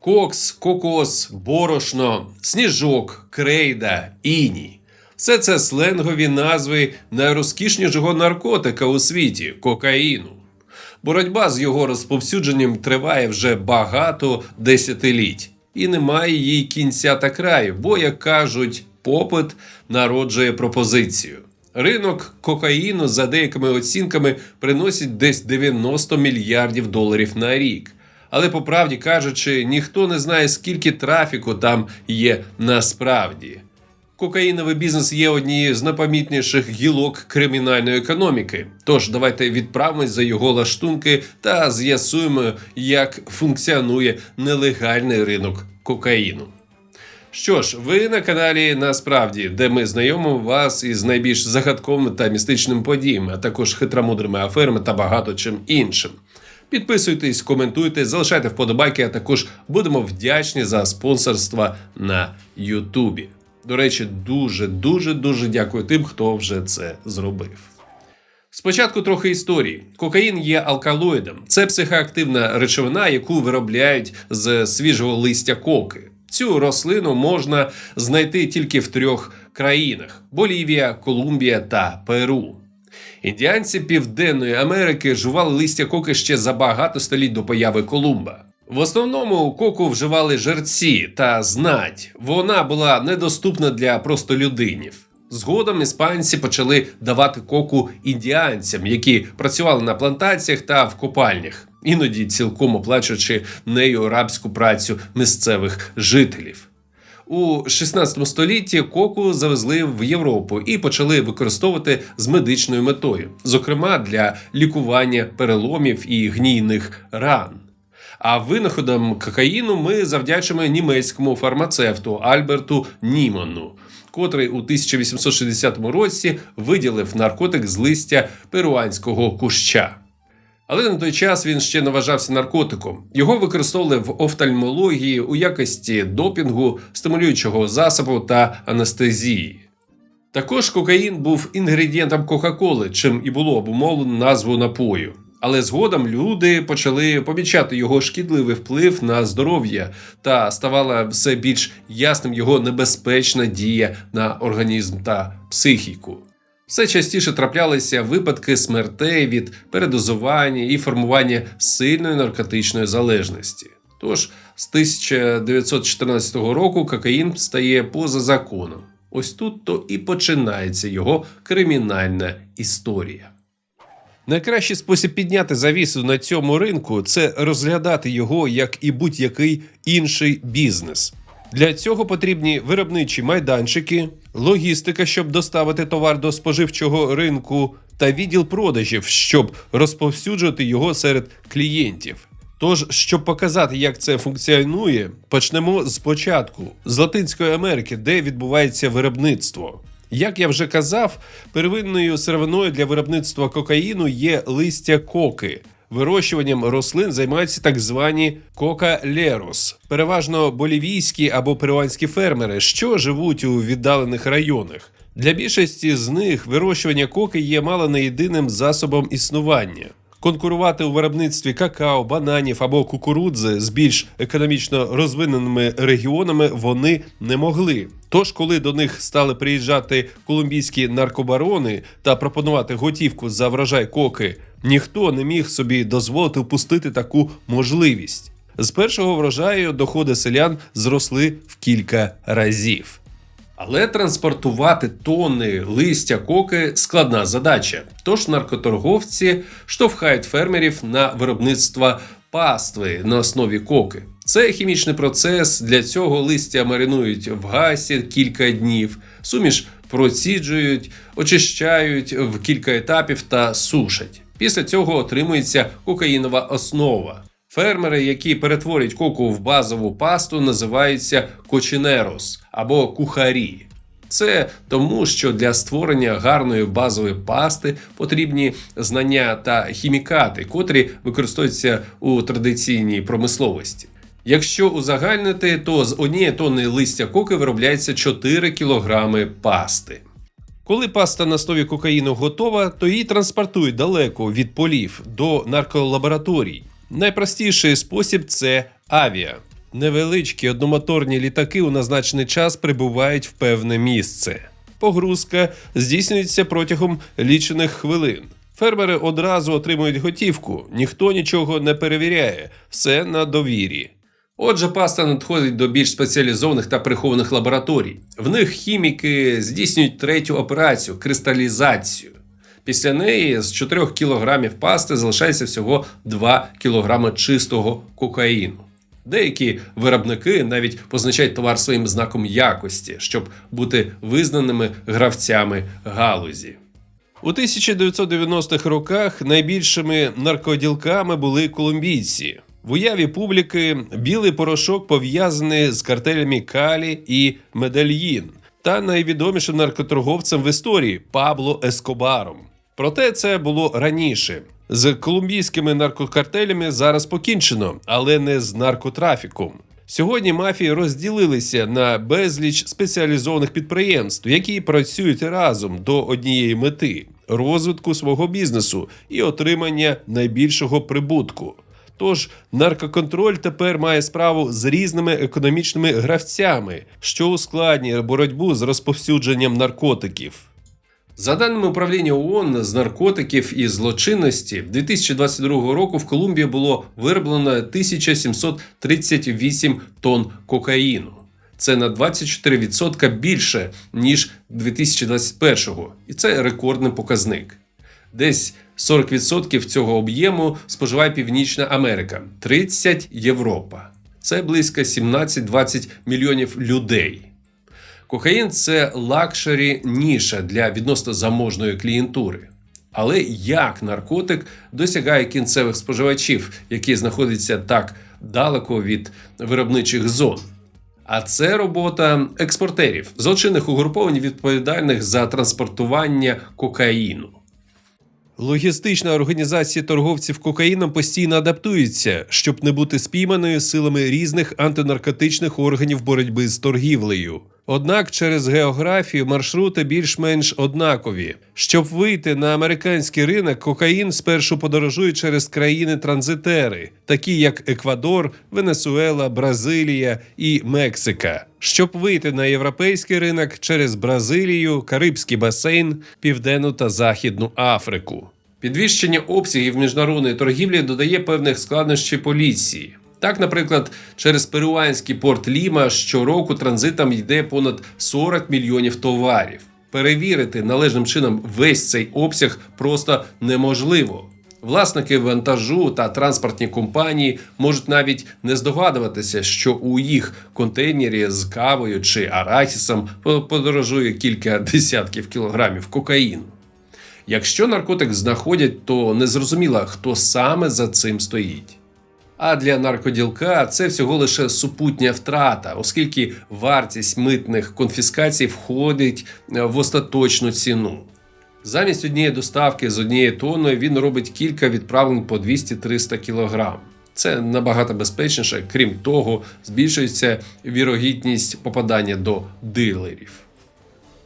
кокс, кокос, борошно, сніжок, крейда, іній. Все це сленгові назви найрозкішнішого наркотика у світі кокаїну. Боротьба з його розповсюдженням триває вже багато десятиліть, і немає їй кінця та краю, бо, як кажуть, попит народжує пропозицію. Ринок кокаїну, за деякими оцінками, приносить десь 90 мільярдів доларів на рік. Але по правді кажучи, ніхто не знає, скільки трафіку там є насправді. Кокаїновий бізнес є однією з найпомітніших гілок кримінальної економіки. Тож давайте відправимось за його лаштунки та з'ясуємо, як функціонує нелегальний ринок кокаїну. Що ж, ви на каналі Насправді, де ми знайомимо вас із найбільш загадковими та містичними подіями, а також хитромудрими аферами та багато чим іншим. Підписуйтесь, коментуйте, залишайте вподобайки, а також будемо вдячні за спонсорство на Ютубі. До речі, дуже дуже дуже дякую тим, хто вже це зробив. Спочатку трохи історії. Кокаїн є алкалоїдом. Це психоактивна речовина, яку виробляють з свіжого листя коки. Цю рослину можна знайти тільки в трьох країнах: Болівія, Колумбія та Перу. Індіанці Південної Америки жували листя коки ще за багато століть до появи Колумба. В основному коку вживали жерці та знать. Вона була недоступна для простолюдинів. Згодом іспанці почали давати коку індіанцям, які працювали на плантаціях та в копальнях, іноді цілком оплачуючи нею рабську працю місцевих жителів. У 16 столітті коку завезли в Європу і почали використовувати з медичною метою, зокрема для лікування переломів і гнійних ран. А винаходом кокаїну ми завдячимо німецькому фармацевту Альберту Німану, котрий у 1860 році виділив наркотик з листя перуанського куща. Але на той час він ще не вважався наркотиком. Його використовували в офтальмології у якості допінгу, стимулюючого засобу та анестезії. Також кокаїн був інгредієнтом Кока-Коли, чим і було обумовлено назву напою. Але згодом люди почали помічати його шкідливий вплив на здоров'я та ставала все більш ясним його небезпечна дія на організм та психіку. Все частіше траплялися випадки смертей від передозування і формування сильної наркотичної залежності. Тож з 1914 року кокаїн стає поза законом. Ось тут то і починається його кримінальна історія. Найкращий спосіб підняти завісу на цьому ринку це розглядати його як і будь-який інший бізнес. Для цього потрібні виробничі майданчики, логістика, щоб доставити товар до споживчого ринку, та відділ продажів, щоб розповсюджувати його серед клієнтів. Тож, щоб показати, як це функціонує, почнемо з початку з Латинської Америки, де відбувається виробництво. Як я вже казав, первинною сировиною для виробництва кокаїну є листя коки. Вирощуванням рослин займаються так звані кока-лерос, переважно болівійські або перуанські фермери, що живуть у віддалених районах. Для більшості з них вирощування коки є мало не єдиним засобом існування. Конкурувати у виробництві какао, бананів або кукурудзи з більш економічно розвиненими регіонами вони не могли. Тож, коли до них стали приїжджати колумбійські наркобарони та пропонувати готівку за врожай коки, ніхто не міг собі дозволити впустити таку можливість. З першого врожаю доходи селян зросли в кілька разів. Але транспортувати тонни листя коки складна задача. Тож наркоторговці штовхають фермерів на виробництво пастви на основі коки. Це хімічний процес. Для цього листя маринують в гасі кілька днів, суміш проціджують, очищають в кілька етапів та сушать. Після цього отримується кокаїнова основа. Фермери, які перетворюють коку в базову пасту, називаються кочинерос або кухарі. Це тому, що для створення гарної базової пасти потрібні знання та хімікати, котрі використовуються у традиційній промисловості. Якщо узагальнити, то з однієї тонни листя коки виробляється 4 кілограми пасти. Коли паста на основі кокаїну готова, то її транспортують далеко від полів до нарколабораторій. Найпростіший спосіб це авіа. Невеличкі одномоторні літаки у назначений час прибувають в певне місце. Погрузка здійснюється протягом лічених хвилин. Фермери одразу отримують готівку, ніхто нічого не перевіряє, все на довірі. Отже, паста надходить до більш спеціалізованих та прихованих лабораторій. В них хіміки здійснюють третю операцію кристалізацію. Після неї з 4 кг пасти залишається всього 2 кг чистого кокаїну. Деякі виробники навіть позначають товар своїм знаком якості, щоб бути визнаними гравцями галузі. У 1990-х роках найбільшими наркоділками були колумбійці. В уяві публіки білий порошок пов'язаний з картелями Калі і Медельїн та найвідомішим наркоторговцем в історії Пабло Ескобаром. Проте це було раніше. З колумбійськими наркокартелями зараз покінчено, але не з наркотрафіком. Сьогодні мафії розділилися на безліч спеціалізованих підприємств, які працюють разом до однієї мети розвитку свого бізнесу і отримання найбільшого прибутку. Тож наркоконтроль тепер має справу з різними економічними гравцями, що ускладнює боротьбу з розповсюдженням наркотиків. За даними управління ООН з наркотиків і злочинності, 2022 року в Колумбії було вироблено 1738 тонн кокаїну. Це на 24% більше ніж 2021-го, і це рекордний показник. Десь 40% цього об'єму споживає Північна Америка, 30 Європа. Це близько 17-20 мільйонів людей. Кокаїн це лакшері ніша для відносно заможної клієнтури. Але як наркотик досягає кінцевих споживачів, які знаходяться так далеко від виробничих зон? А це робота експортерів, злочинних угруповань, відповідальних за транспортування кокаїну. Логістична організація торговців кокаїном постійно адаптується, щоб не бути спійманою силами різних антинаркотичних органів боротьби з торгівлею. Однак через географію маршрути більш-менш однакові. Щоб вийти на американський ринок, кокаїн спершу подорожує через країни-транзитери, такі як Еквадор, Венесуела, Бразилія і Мексика. Щоб вийти на європейський ринок через Бразилію, Карибський басейн, Південну та Західну Африку. Підвищення обсягів міжнародної торгівлі додає певних складнощів поліції. Так, наприклад, через перуанський порт Ліма щороку транзитом йде понад 40 мільйонів товарів. Перевірити належним чином весь цей обсяг просто неможливо. Власники вантажу та транспортні компанії можуть навіть не здогадуватися, що у їх контейнері з кавою чи арахісом подорожує кілька десятків кілограмів кокаїну. Якщо наркотик знаходять, то незрозуміло, хто саме за цим стоїть. А для наркоділка це всього лише супутня втрата, оскільки вартість митних конфіскацій входить е, в остаточну ціну. Замість однієї доставки з однією тонною він робить кілька відправлень по 200-300 кг. Це набагато безпечніше, крім того, збільшується вірогідність попадання до дилерів.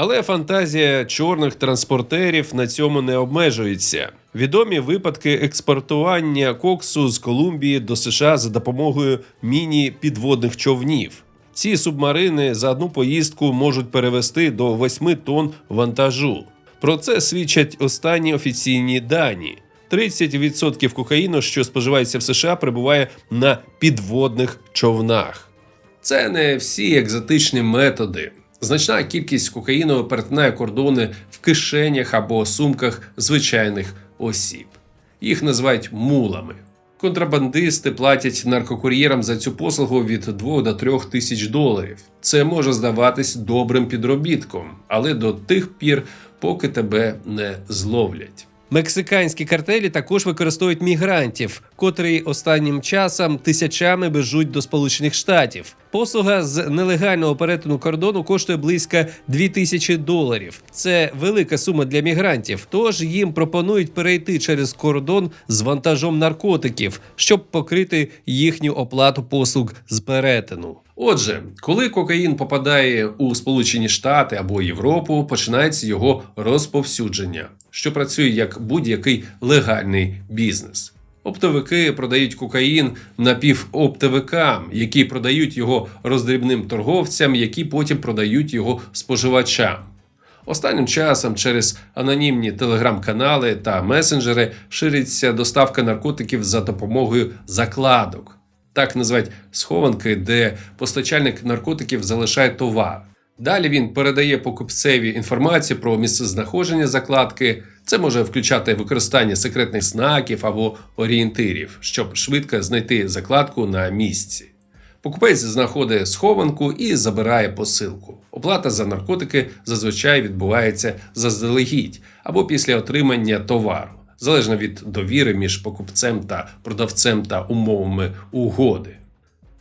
Але фантазія чорних транспортерів на цьому не обмежується. Відомі випадки експортування коксу з Колумбії до США за допомогою міні-підводних човнів. Ці субмарини за одну поїздку можуть перевести до 8 тонн вантажу. Про це свідчать останні офіційні дані. 30% кокаїну, що споживається в США, перебуває на підводних човнах. Це не всі екзотичні методи. Значна кількість кокаїну перетинає кордони в кишенях або сумках звичайних осіб. Їх називають мулами. Контрабандисти платять наркокур'єрам за цю послугу від 2 до 3 тисяч доларів. Це може здаватись добрим підробітком, але до тих пір, поки тебе не зловлять. Мексиканські картелі також використовують мігрантів, котрі останнім часом тисячами бежуть до Сполучених Штатів. Послуга з нелегального перетину кордону коштує близько 2000 доларів. Це велика сума для мігрантів. Тож їм пропонують перейти через кордон з вантажом наркотиків, щоб покрити їхню оплату послуг з перетину. Отже, коли кокаїн попадає у Сполучені Штати або Європу, починається його розповсюдження, що працює як будь-який легальний бізнес. Оптовики продають кокаїн напівоптовикам, які продають його роздрібним торговцям, які потім продають його споживачам. Останнім часом через анонімні телеграм-канали та месенджери шириться доставка наркотиків за допомогою закладок. Так називають схованки, де постачальник наркотиків залишає товар. Далі він передає покупцеві інформацію про місцезнаходження закладки. Це може включати використання секретних знаків або орієнтирів, щоб швидко знайти закладку на місці. Покупець знаходить схованку і забирає посилку. Оплата за наркотики зазвичай відбувається заздалегідь або після отримання товару, залежно від довіри між покупцем та продавцем та умовами угоди.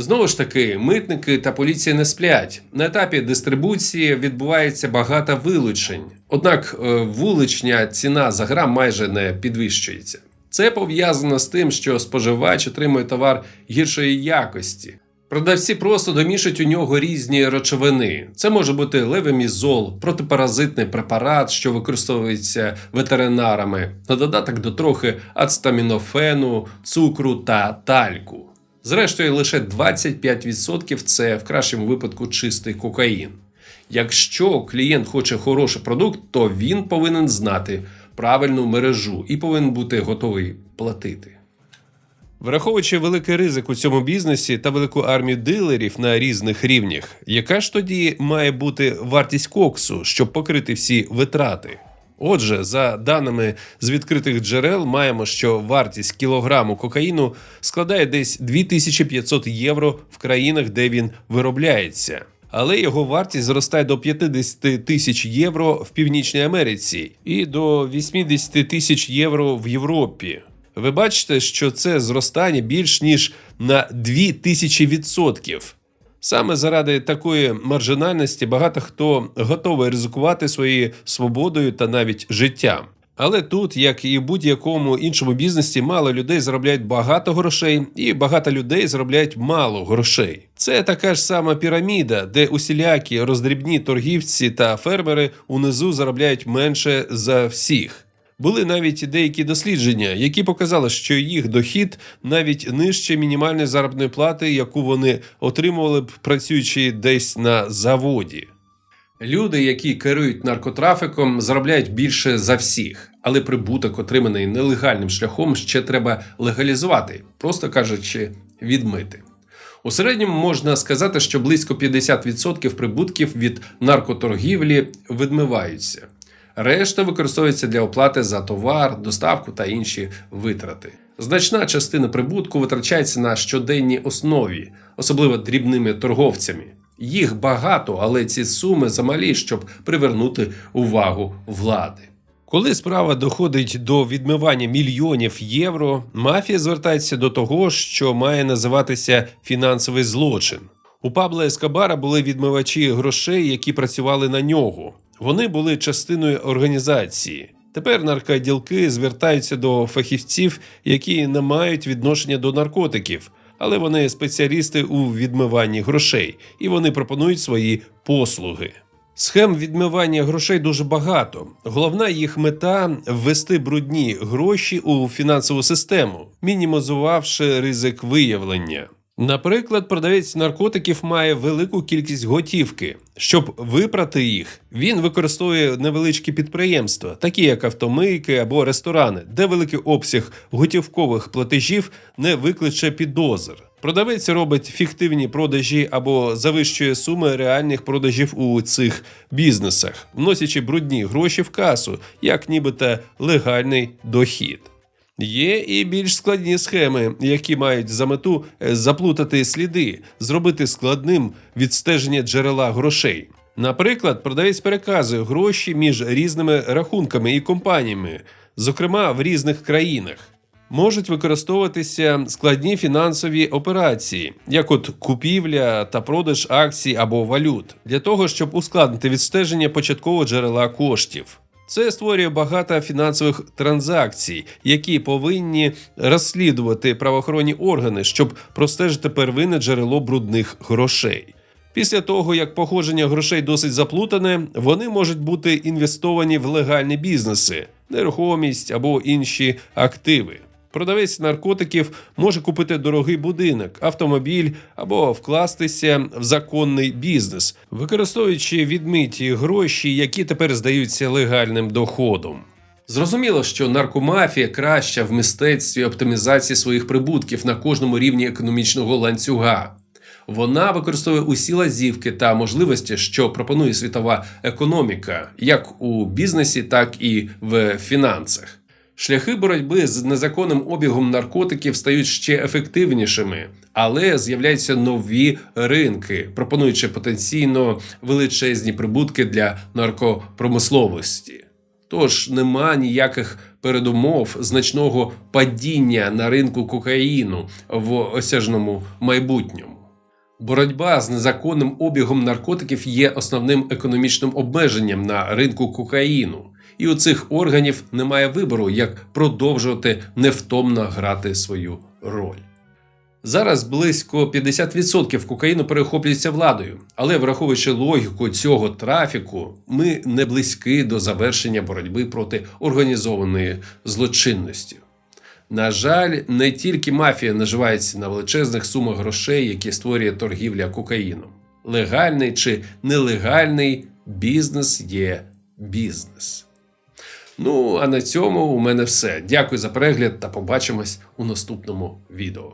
Знову ж таки, митники та поліція не сплять. На етапі дистрибуції відбувається багато вилучень. Однак е, вуличня ціна за грам майже не підвищується. Це пов'язано з тим, що споживач отримує товар гіршої якості. Продавці просто домішують у нього різні речовини. Це може бути левемізол, протипаразитний препарат, що використовується ветеринарами, на додаток до трохи ацетамінофену, цукру та тальку. Зрештою, лише 25% це в кращому випадку чистий кокаїн. Якщо клієнт хоче хороший продукт, то він повинен знати правильну мережу і повинен бути готовий платити. Враховуючи великий ризик у цьому бізнесі та велику армію дилерів на різних рівнях, яка ж тоді має бути вартість коксу, щоб покрити всі витрати? Отже, за даними з відкритих джерел, маємо, що вартість кілограму кокаїну складає десь 2500 євро в країнах, де він виробляється. Але його вартість зростає до 50 тисяч євро в Північній Америці і до 80 тисяч євро в Європі. Ви бачите, що це зростання більш ніж на 2000 відсотків. Саме заради такої маржинальності багато хто готовий ризикувати своєю свободою та навіть життям. Але тут, як і в будь-якому іншому бізнесі, мало людей заробляють багато грошей, і багато людей заробляють мало грошей. Це така ж сама піраміда, де усілякі роздрібні торгівці та фермери унизу заробляють менше за всіх. Були навіть деякі дослідження, які показали, що їх дохід навіть нижче мінімальної заробітної плати, яку вони отримували б працюючи десь на заводі. Люди, які керують наркотрафіком, заробляють більше за всіх, але прибуток, отриманий нелегальним шляхом, ще треба легалізувати, просто кажучи, відмити. У середньому можна сказати, що близько 50% прибутків від наркоторгівлі відмиваються. Решта використовується для оплати за товар, доставку та інші витрати. Значна частина прибутку витрачається на щоденній основі, особливо дрібними торговцями. Їх багато, але ці суми замалі, щоб привернути увагу влади. Коли справа доходить до відмивання мільйонів євро, мафія звертається до того, що має називатися фінансовий злочин. У Пабло Ескобара були відмивачі грошей, які працювали на нього. Вони були частиною організації. Тепер наркоділки звертаються до фахівців, які не мають відношення до наркотиків, але вони спеціалісти у відмиванні грошей і вони пропонують свої послуги. Схем відмивання грошей дуже багато. Головна їх мета ввести брудні гроші у фінансову систему, мінімізувавши ризик виявлення. Наприклад, продавець наркотиків має велику кількість готівки. Щоб випрати їх, він використовує невеличкі підприємства, такі як автомийки або ресторани, де великий обсяг готівкових платежів не викличе підозр. Продавець робить фіктивні продажі або завищує суми реальних продажів у цих бізнесах, вносячи брудні гроші в касу, як нібито легальний дохід. Є і більш складні схеми, які мають за мету е, заплутати сліди, зробити складним відстеження джерела грошей. Наприклад, продавець переказує гроші між різними рахунками і компаніями, зокрема в різних країнах. Можуть використовуватися складні фінансові операції, як от купівля та продаж акцій або валют, для того, щоб ускладнити відстеження початкового джерела коштів. Це створює багато фінансових транзакцій, які повинні розслідувати правоохоронні органи, щоб простежити первинне джерело брудних грошей. Після того, як походження грошей досить заплутане, вони можуть бути інвестовані в легальні бізнеси, нерухомість або інші активи. Продавець наркотиків може купити дорогий будинок, автомобіль або вкластися в законний бізнес, використовуючи відмиті гроші, які тепер здаються легальним доходом. Зрозуміло, що наркомафія краща в мистецтві оптимізації своїх прибутків на кожному рівні економічного ланцюга. Вона використовує усі лазівки та можливості, що пропонує світова економіка, як у бізнесі, так і в фінансах. Шляхи боротьби з незаконним обігом наркотиків стають ще ефективнішими, але з'являються нові ринки, пропонуючи потенційно величезні прибутки для наркопромисловості. Тож нема ніяких передумов значного падіння на ринку кокаїну в осяжному майбутньому. Боротьба з незаконним обігом наркотиків є основним економічним обмеженням на ринку кокаїну, і у цих органів немає вибору, як продовжувати невтомно грати свою роль. Зараз близько 50% кокаїну перехоплюється владою, але враховуючи логіку цього трафіку, ми не близькі до завершення боротьби проти організованої злочинності. На жаль, не тільки мафія наживається на величезних сумах грошей, які створює торгівля кокаїном. Легальний чи нелегальний бізнес є бізнес. Ну а на цьому у мене все. Дякую за перегляд та побачимось у наступному відео.